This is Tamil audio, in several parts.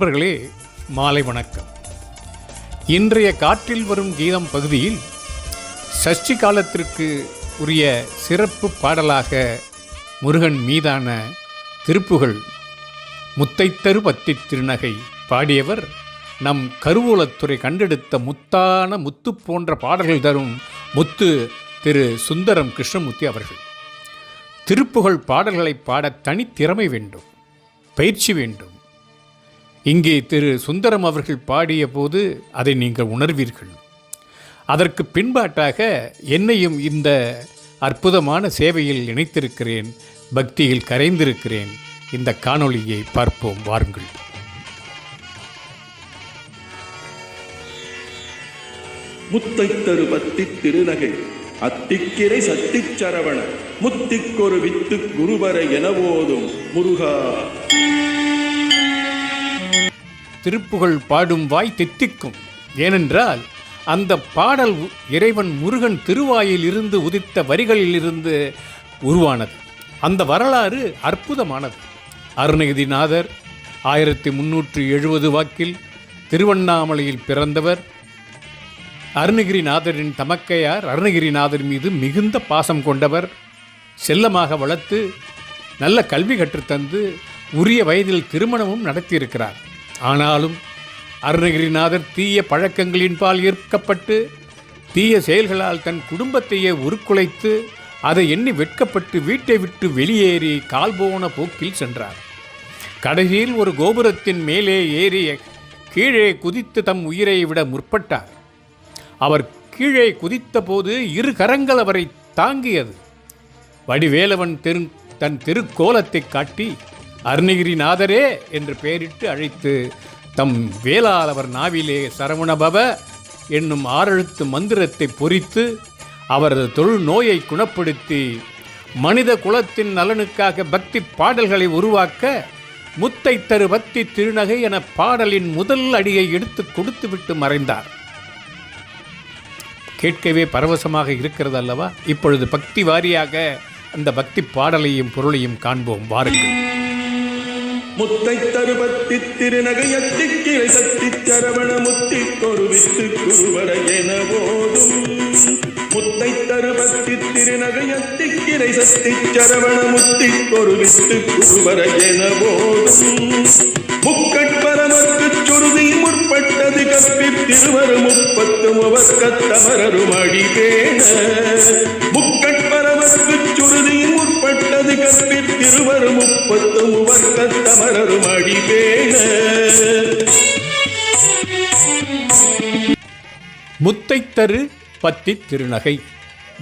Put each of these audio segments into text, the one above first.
நண்பர்களே மாலை வணக்கம். இன்றைய காற்றில் வரும் கீதம் பகுதியில் சஷ்டி காலத்திற்கு உரிய சிறப்பு பாடலாக முருகன் மீதான திருப்புகள் முத்தைத்தரு பத்தி திருநகை பாடியவர் நம் கருவூலத்துறை கண்டெடுத்த முத்தான முத்து போன்ற பாடல்கள் தரும் முத்து திரு சுந்தரம் கிருஷ்ணமூர்த்தி அவர்கள். திருப்புகழ் பாடல்களை பாட தனித்திறமை வேண்டும் பயிற்சி வேண்டும் இங்கே திரு சுந்தரம் அவர்கள் பாடிய போது அதை நீங்கள் உணர்வீர்கள். அதற்கு பின்பாட்டாக என்னையும் இந்த அற்புதமான சேவையில் இணைத்திருக்கிறேன் பக்தியில் கரைந்திருக்கிறேன். இந்த காணொளியை பார்ப்போம் வாருங்கள். முத்தைத்தரு பத்தி திருநகை அத்திக்கிரை சத்தி சரவண முத்திக்கொரு வித்து குருவர எனவோதும் முருகா. திருப்புகழ் பாடும் வாய் தித்திக்கும். ஏனென்றால் அந்த பாடல் இறைவன் முருகன் திருவாயில் இருந்து உதித்த வரிகளிலிருந்து உருவானது. அந்த வரலாறு அற்புதமானது. அருணகிரிநாதர் ஆயிரத்தி முன்னூற்றி எழுபது வாக்கில் திருவண்ணாமலையில் பிறந்தவர். அருணகிரிநாதரின் தமக்கையார் அருணகிரிநாதர் மீது மிகுந்த பாசம் கொண்டவர். செல்லமாக வளர்த்து நல்ல கல்வி கற்றுத்தந்து உரிய வயதில் திருமணமும் நடத்தியிருக்கிறார். ஆனாலும் அருணகிரிநாதர் தீய பழக்கங்களின்பால் ஈர்க்கப்பட்டு தீய செயல்களால் தன் குடும்பத்தையே உருக்குலைத்து அதை எண்ணி வெட்கப்பட்டு வீட்டை விட்டு வெளியேறி கால்போன போக்கில் சென்றார். கடைசியில் ஒரு கோபுரத்தின் மேலே ஏறி கீழே குதித்து தம் உயிரை விட முற்பட்டார். அவர் கீழே குதித்தபோது இரு கரங்கள் அவரை தாங்கியது. வடிவேலவன் தெரு தன் திருக்கோலத்தை காட்டி அருணகிரிநாதரே என்று பெயரிட்டு அழைத்து தம் வேளால் அவர் நாவிலே சரவணபவ என்னும் ஆறெழுத்து மந்திரத்தை பொறித்து அவரது தொழு நோயை குணப்படுத்தி மனித குலத்தின் நலனுக்காக பக்தி பாடல்களை உருவாக்க முத்தை தரு பக்தி திருநகை என பாடலின் முதல் அடியை எடுத்து கொடுத்துவிட்டு மறைந்தார். கேட்கவே பரவசமாக இருக்கிறது அல்லவா? இப்பொழுது பக்தி வாரியாக அந்த பக்தி பாடலையும் பொருளையும் காண்போம். வாருங்கள். முத்தை தருபத்தி திருநகை அத்திக்கிரை சத்திச் சரவண முத்தி கொருவித்து குருவர எனவோதும் முத்தைத்தரு பத்தி திருநகை அத்திக்கிரை சத்திச் சரவண முத்தி கொருவித்து குருவர என போதும். முக்கட்பரமர்க்குச் சுருதி முற்பட்டது கப்பி திருவரு முப்பத்தும் அவர் கத்தமரரும் அடிபேண முக்கட்பரமர்க்குச் சுருதி இருவரும் முப்பத்தும் அவர் அடிபேண முத்தைத்தரு பத்தி திருநகை.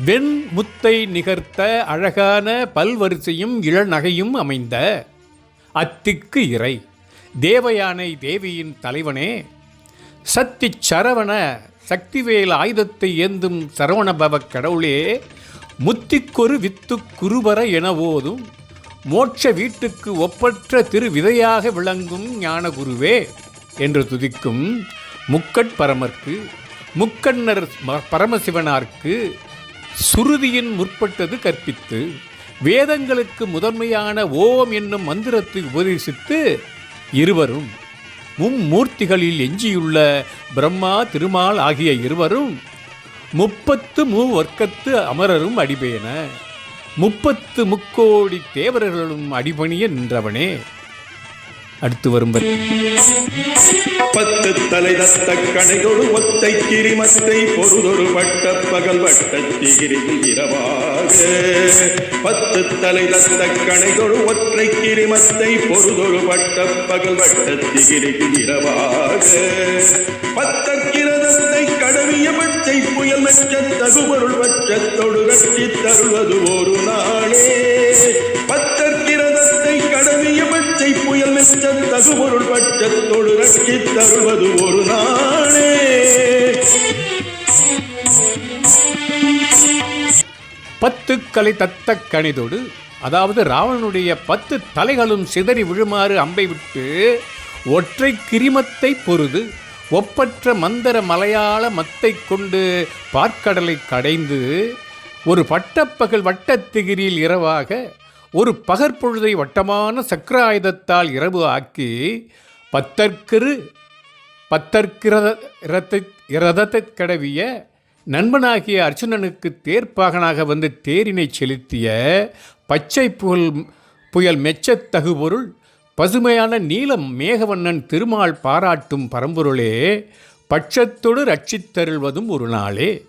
வெண் முத்தை நிகர்த்த அழகான பல்வரிசையும் இளநகையும் அமைந்த அத்திக்கு இறை. தேவயானை தேவியின் தலைவனே சத்தி சரவண சக்திவேல் ஆயுதத்தை ஏந்தும் சரவணபவ கடவுளே முத்திக்கொரு வித்து குருபர என ஓதும் மோட்ச வீட்டுக்கு ஒப்பற்ற திரு விதையாக விளங்கும் ஞானகுருவே என்று துதிக்கும் முக்கட்பரமர்க்கு முக்கண்ணர் பரமசிவனார்க்கு சுருதியின் முற்பட்டது கற்பித்து வேதங்களுக்கு முதன்மையான ஓம் என்னும் மந்திரத்தை உபதேசித்து இருவரும் மும்மூர்த்திகளில் எஞ்சியுள்ள பிரம்மா திருமால் ஆகிய இருவரும் முப்பத்து மூவர்க்கத்து அமரரும் அடிபேன. முப்பத்து முக்கோடி தேவர்களும் அடிபணிய நின்றவனே. அடுத்து வரும் பத்து தலை தத்த கணைதொரு ஒத்தை கிரிமத்தை பொருதொரு வட்ட பகல் வட்ட திகிரியில் இரவாக பத்து தலை தத்த கணைதொரு ஒற்றை கிரிமத்தை பொருதொரு வட்ட பகல் வட்ட திகிரியில் இரவாக பத்தக்கிரதத்தை கடவிய புயல் மெச்ச தகுபொருள் வச்சத்தொடு கட்டி தருவது ஒரு நாளே. பத்தக்கிரதத்தை கடவிய பச்சை புயல் மெச்ச தகுபொருள் பட்சத்தோடு ரட்சி தருவது ஒரு நாளே. பத்து கலை தத்த கணிதோடு அதாவது ராவணனுடைய பத்து தலைகளும் சிதறி விழுமாறு அம்பை விட்டு ஒற்றை கிரிமத்தை பொருது ஒப்பற்ற மந்தர மலையாள மத்தை கொண்டு பார்க்கடலை கடைந்து ஒரு பட்டப்பகல் வட்டத்திகிரியில் இரவாக ஒரு பகற்பொழுதை வட்டமான சக்கராயுதத்தால் இரவு ஆக்கி பத்தற்கிரு பத்தற்கிரத இரதத்தை கடவிய நண்பனாகிய அர்ஜுனனுக்கு தேர்ப்பாகனாக வந்து தேரினை செலுத்திய பச்சை புகழ் புயல் மெச்சத்தகு பொருள் பசுமையான நீலம் மேகவண்ணன் திருமால் பாராட்டும் பரம்பொருளே பட்சத்தொடு ரட்சித்தருள்வதும் ஒரு நாளே.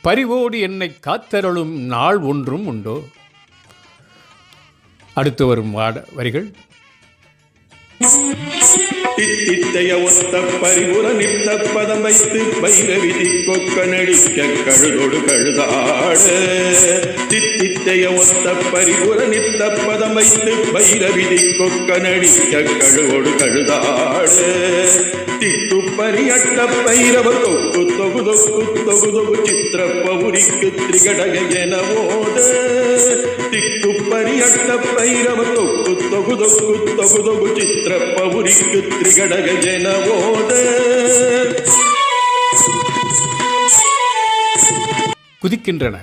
பரிவோடு என்னை காத்தருளும் நாள் ஒன்றும் உண்டோ? அடுத்து வரும் வாட- வரிகள். இத்தய ஒத்த பரிபுர நிப்த பதம் வைத்து பைரவி திக்கொக்க நடிக்க கழுதோடு கழுதாடு. தித்தித்தய ஒத்த பரிபுர நிப்த பதம் வைத்து பைரவி திக்கொக்க நடிக்க கழுவோடு கழுதாடு. திக்கு பரியட்ட பைரவ தொக்கு தொகு தொக்கு தொகு தொகு சித்திர பௌரிக்கு திரிகடக என ஓடு பரியட்ட பைரவ தொக்கு தொகு தொகு தொகு தொகு சித்திர ருத்ர திரிகடக ஜனவோத. குதிக்கின்றன.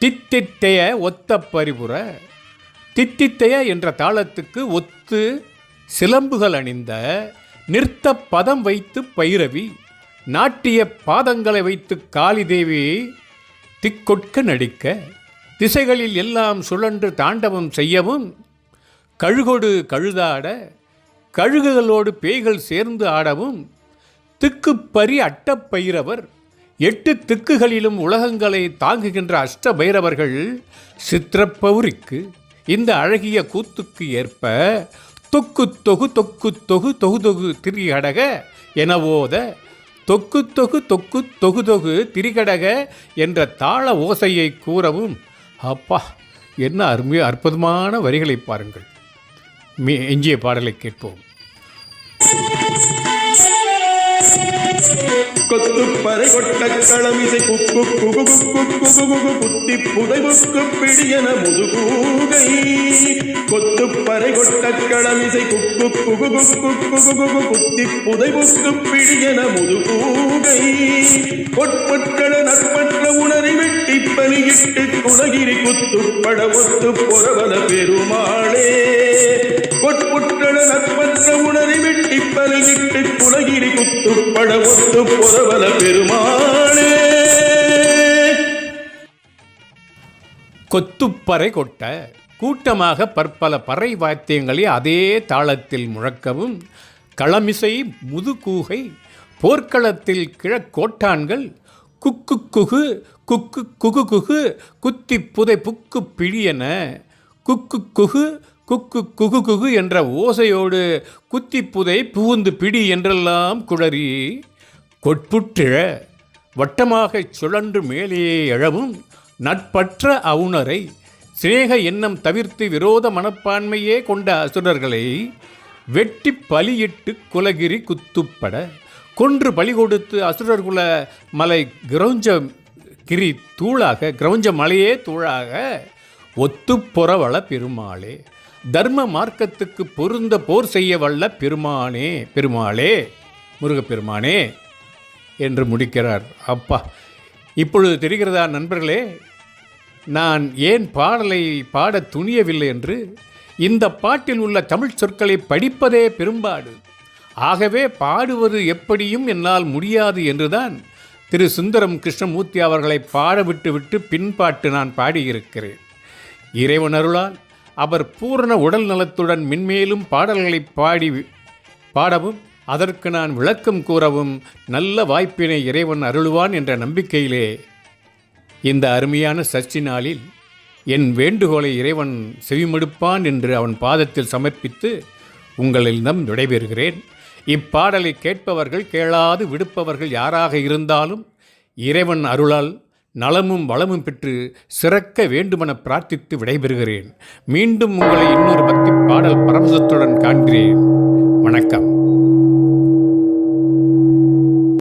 தித்தித்தைய ஒத்த பரிபுற தித்தித்தைய என்ற தாளத்துக்கு ஒத்து சிலம்புகள் அணிந்த. நிறுத்த பதம் வைத்து பைரவி. நாட்டிய பாதங்களை வைத்து காளிதேவி திக்கொட்க நடிக்க. திசைகளில் எல்லாம் சுழன்று தாண்டவம் செய்யவும். கழுகொடு கழுதாட கழுகுகளோடு பேய்கள் சேர்ந்து ஆடவும் திக்குப்பரி அட்டப்பயிரவர் எட்டு திக்குகளிலும் உலகங்களை தாங்குகின்ற அஷ்ட பைரவர்கள் சித்திரப்பௌரிக்கு இந்த அழகிய கூத்துக்கு ஏற்ப தொக்கு தொகு தொக்கு தொகு தொகு தொகு திரிகடக எனவோத தொக்கு தொகு தொக்கு தொகு தொகு திரிகடக என்ற தாள ஓசையை கூறவும் அப்பா என்ன அருமைய அற்புதமான வரிகளை பாருங்கள். எஞ்சிய பாடலை கேட்போம். கொத்து பறை கொட்ட களமிசை குக்கு குகு குக்கு குகு குகு குத்தி புதை புக்கு பிடியன முதுகூ கொத்து பறை கொட்ட களமிசை குக்கு குகு குக்கு குகு குகு குத்தி புதை புக்கு பிடியன முதுகூகை பொற்பட்கள நற்பற்ற உணரை வெட்டி பலியிட்டு குலகிரி குத்துப்பட ஒத்து பொறவல பெருமாளே. பொற்புற்றள நற்பற்ற உணரை வெட்டி பலியிட்டு குலகிரி குத்துப்பட ஒத்து பொறவல பெருமாளே. கொத்துப்பறை கொட்ட கூட்டமாக பற்பல பறை வாத்தியங்களை அதே தாளத்தில் முழக்கவும் களமிசை முதுகூகை போர்க்களத்தில் கிழக்கோட்டான்கள் குக்கு குகு குக்கு குகு குகு குத்தி புதை புக்கு பிழியன குக்கு குகு குக்கு குகு குகு என்ற ஓசையோடு குத்தி புதை புகுந்து பிடி என்றெல்லாம் குளறி கொட்புற்றிழ வட்டமாகச் சுழன்று மேலே எழவும் நட்பற்ற அவுணரை சிநேக எண்ணம் தவிர்த்து விரோத மனப்பான்மையே கொண்ட அசுரர்களை வெட்டி பலியிட்டு குலகிரி குத்துப்பட கொன்று பலி கொடுத்து அசுரர்குல மலை கிரௌஞ்ச கிரி தூளாக கிரௌஞ்ச மலையே தூளாக ஒத்துப்பொறவள பெருமாளே தர்ம மார்க்கத்துக்கு பொருந்த போர் செய்ய வல்ல பெருமானே பெருமாளே முருகப்பெருமானே என்று முடிக்கிறார். அப்பா இப்பொழுது தெரிகிறதா நண்பர்களே நான் ஏன் பாடலை பாட துணியவில்லை என்று இந்த பாட்டில் உள்ள தமிழ் சொற்களை படிப்பதே பெரும்பாடு. ஆகவே பாடுவது எப்படியும் என்னால் முடியாது என்றுதான் திரு சுந்தரம் கிருஷ்ணமூர்த்தி அவர்களை பாட விட்டு பின்பாட்டு நான் பாடியிருக்கிறேன். இறைவன் அருளால் அவர் பூரண உடல் நலத்துடன் மென்மேலும் பாடல்களை பாடி பாடவும் அதற்கு நான் விளக்கம் கூறவும் நல்ல வாய்ப்பினை இறைவன் அருளுவான் என்ற நம்பிக்கையிலே இந்த அருமையான சர்ச்சி நாளில் என் வேண்டுகோளை இறைவன் செவிமடுப்பான் என்று அவன் பாதத்தில் சமர்ப்பித்து உங்களிடம் விடைபெறுகிறேன் இப்பாடலை கேட்பவர்கள் கேளாது விடுப்பவர்கள் யாராக இருந்தாலும் இறைவன் அருளால் நலமும் வளமும் பெற்று சிறக்க வேண்டுமென பிரார்த்தித்து விடைபெறுகிறேன். மீண்டும் உங்களை இன்னொரு பக்தி பாடல் பரமசத்துடன் காண்கிறேன். வணக்கம்.